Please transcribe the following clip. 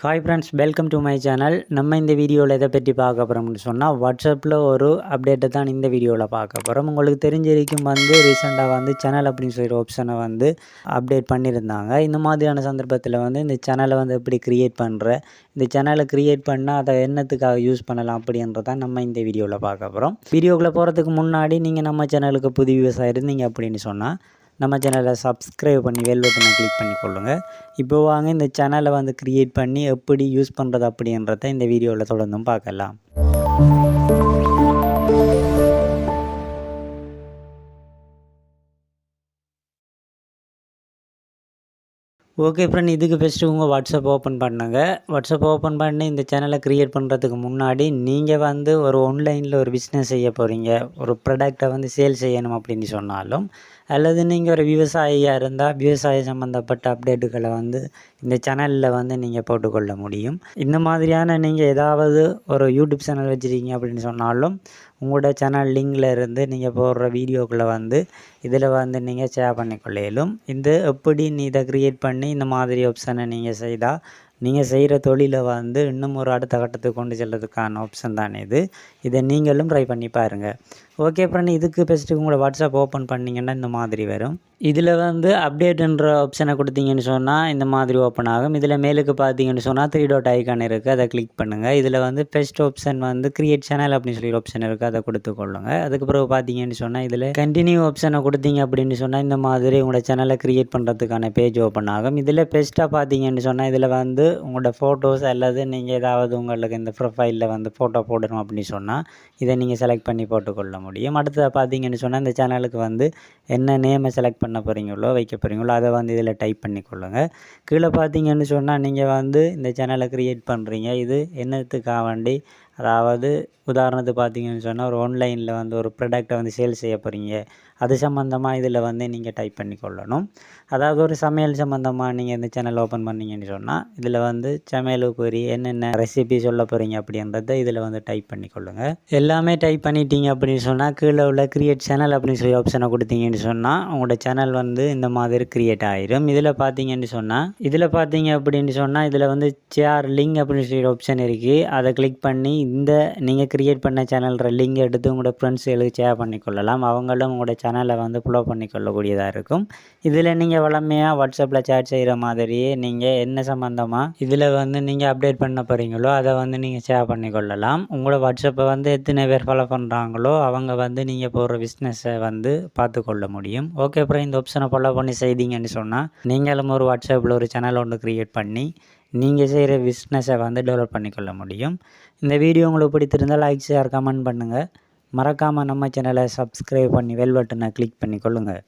Hi friends welcome to my channel நம்ம இந்த வீடியோவில் எதை பற்றி பார்க்க போகிறோம்னு சொன்னால் வாட்ஸ்அப்பில் ஒரு அப்டேட்டை தான் இந்த வீடியோவில் பார்க்க போகிறோம் உங்களுக்கு தெரிஞ்சிருக்கும் வந்து ரீசெண்டாக வந்து சேனல் அப்படின்னு சொல்லி ஆப்ஷனை வந்து அப்டேட் பண்ணியிருந்தாங்க. இந்த மாதிரியான சந்தர்ப்பத்தில் வந்து இந்த சேனலை வந்து எப்படி க்ரியேட் பண்ணுற இந்த சேனலை க்ரியேட் பண்ணால் அதை என்னத்துக்காக யூஸ் பண்ணலாம் அப்படின்றதான் நம்ம இந்த வீடியோவில் பார்க்க போகிறோம் வீடியோக்குள்ளே போகிறதுக்கு முன்னாடி நீங்கள் நம்ம சேனலுக்கு புது விவசாயம் இருந்தீங்க அப்படின்னு சொன்னால் நம்ம சேனலை சப்ஸ்கிரைப் பண்ணி வெல் பட்டனை கிளிக் பண்ணி கொள்ளுங்கள் இப்போ வாங்க இந்த சேனலை வந்து க்ரியேட் பண்ணி எப்படி யூஸ் பண்ணுறது அப்படின்றத இந்த வீடியோவில் தொடர்ந்தும் பார்க்கலாம். ஓகே ஃப்ரெண்ட் இதுக்கு ஃபஸ்ட்டு உங்கள் வாட்ஸ்அப் ஓப்பன் பண்ணுங்க. வாட்ஸ்அப் ஓப்பன் பண்ணி இந்த சேனலை க்ரியேட் பண்ணுறதுக்கு முன்னாடி நீங்கள் வந்து ஒரு ஆன்லைனில் ஒரு பிஸ்னஸ் செய்ய போகிறீங்க ஒரு ப்ராடக்டை வந்து சேல் செய்யணும் அப்படின்னு சொன்னாலும் அல்லது நீங்கள் ஒரு விவசாயியாக இருந்தால் விவசாய சம்மந்தப்பட்ட அப்டேட்டுகளை வந்து இந்த சேனலில் வந்து நீங்கள் போட்டுக்கொள்ள முடியும். இந்த மாதிரியான நீங்கள் ஏதாவது ஒரு யூடியூப் சேனல் வச்சுருக்கீங்க அப்படின்னு சொன்னாலும் உங்களோட சேனல் லிங்கில் இருந்து நீங்கள் போடுற வீடியோக்குள்ளே வந்து இதில் வந்து நீங்கள் ஷேர் பண்ணிக்கொள்ளையிலும் இந்த எப்படி நீ இதை க்ரியேட் பண்ணி இந்த மாதிரி ஆப்ஷனை நீங்கள் செய்தால் நீங்கள் செய்கிற தொழிலை வந்து இன்னும் ஒரு அடுத்த கட்டத்துக்கு கொண்டு செல்லதுக்கான ஆப்ஷன் தானே இது. இதை நீங்களும் ட்ரை பண்ணி பாருங்கள் ஓகே ஃப்ரெண்ட் இதுக்கு பேசிட்டு உங்களோட வாட்ஸ்அப் ஓப்பன் பண்ணிங்கன்னா இந்த மாதிரி வரும். இதில் வந்து அப்டேட்டுன்ற ஆப்ஷனை கொடுத்தீங்கன்னு சொன்னால் இந்த மாதிரி ஓப்பன் ஆகும். இதில் மேலுக்கு பார்த்தீங்கன்னு சொன்னால் த்ரீ டாட் ஐக்கான் இருக்குது அதை கிளிக் பண்ணுங்கள் இதில் வந்து பெஸ்ட் ஆப்ஷன் வந்து கிரியேட் சேனல் அப்படின்னு சொல்லி ஆப்ஷன் இருக்குது அதை கொடுத்து கொள்ளுங்கள் அதுக்கு பிறகு பார்த்தீங்கன்னு சொன்னால் இதில் கண்டினியூ ஆப்ஷனை கொடுத்தீங்க அப்படின்னு சொன்னால் இந்த மாதிரி உங்களோட சேனலை கிரியேட் பண்ணுறதுக்கான பேஜ் ஓப்பன் ஆகும். இதில் பெஸ்ட்டாக பார்த்தீங்கன்னு சொன்னால் இதில் வந்து உங்களோட ஃபோட்டோஸ் அல்லது நீங்கள் ஏதாவது உங்களுக்கு இந்த ப்ரொஃபைலில் வந்து ஃபோட்டோ போடணும் அப்படின்னு சொன்னால் இதை நீங்கள் செலக்ட் பண்ணி போட்டுக்கொள்ள முடியும். முடியும் அடுத்து பார்த்தீங்கன்னு சொன்னால் இந்த சேனலுக்கு வந்து என்ன நேமை செலக்ட் பண்ண போகிறீங்களோ வைக்க போகிறீங்களோ அதை வந்து இதில் டைப் பண்ணிக்கொள்ளுங்கள் கீழே பார்த்தீங்கன்னு சொன்னால் நீங்கள் வந்து இந்த சேனலை க்ரியேட் பண்ணுறீங்க இது என்னத்துக்காக வேண்டி அதாவது உதாரணத்துக்கு பார்த்தீங்கன்னு சொன்னால் ஒரு ஆன்லைனில் வந்து ஒரு ப்ராடக்டை வந்து சேல் செய்ய போகிறீங்க அது சம்மந்தமாக இதில் வந்து நீங்கள் டைப் பண்ணி கொள்ளணும் அதாவது ஒரு சமையல் சம்மந்தமாக நீங்கள் இந்த சேனல் ஓப்பன் பண்ணீங்கன்னு சொன்னால் இதில் வந்து சமையலுக்குரிய என்னென்ன ரெசிபி சொல்ல போகிறீங்க அப்படின்றத இதில் வந்து டைப் பண்ணி கொள்ளுங்கள் எல்லாமே டைப் பண்ணிட்டீங்க அப்படின்னு சொன்னால் கீழே உள்ள க்ரியேட் சேனல் அப்படின்னு சொல்லி ஆப்ஷனை கொடுத்தீங்கன்னு சொன்னால் உங்களோட சேனல் வந்து இந்த மாதிரி க்ரியேட் ஆயிரும். இதில் பார்த்தீங்கன்னு சொன்னால் இதில் பார்த்தீங்க அப்படின்னு சொன்னால் இதில் வந்து சேர் லிங்க் அப்படின்னு சொல்லி ஆப்ஷன் இருக்குது அதை கிளிக் பண்ணி இந்த நீங்கள் க்ரியேட் பண்ண சேனல்ற லிங்க் எடுத்து உங்களோட ஃப்ரெண்ட்ஸுகளுக்கு ஷேர் பண்ணிக்கொள்ளலாம் அவங்களும் உங்களோட சேனலை வந்து ஃபாலோ பண்ணிக்கொள்ளக்கூடியதாக இருக்கும். இதில் நீங்கள் வளமையாக வாட்ஸ்அப்பில் சேட் செய்கிற மாதிரியே நீங்கள் என்ன சம்மந்தமாக இதில் வந்து நீங்கள் அப்டேட் பண்ண போகிறீங்களோ அதை வந்து நீங்கள் ஷேர் பண்ணிக்கொள்ளலாம் உங்களோட வாட்ஸ்அப்பை வந்து எத்தனை பேர் ஃபாலோ பண்ணுறாங்களோ அவங்க வந்து நீங்கள் போடுற பிஸ்னஸை வந்து பார்த்து கொள்ள முடியும். ஓகே அப்புறம் இந்த ஆப்ஷனை ஃபாலோ பண்ணி செய்தீங்கன்னு சொன்னால் நீங்களும் ஒரு வாட்ஸ்அப்பில் ஒரு சேனல் ஒன்று க்ரியேட் பண்ணி நீங்கள் செய்கிற பிஸ்னஸை வந்து டெவலப் பண்ணிக்கொள்ள முடியும். இந்த வீடியோ உங்களுக்கு பிடித்திருந்தால் லைக் ஷேர் கமெண்ட் பண்ணுங்கள் மறக்காமல் நம்ம சேனலை சப்ஸ்கிரைப் பண்ணி வெல் பட்டனை கிளிக் பண்ணி கொள்ளுங்கள்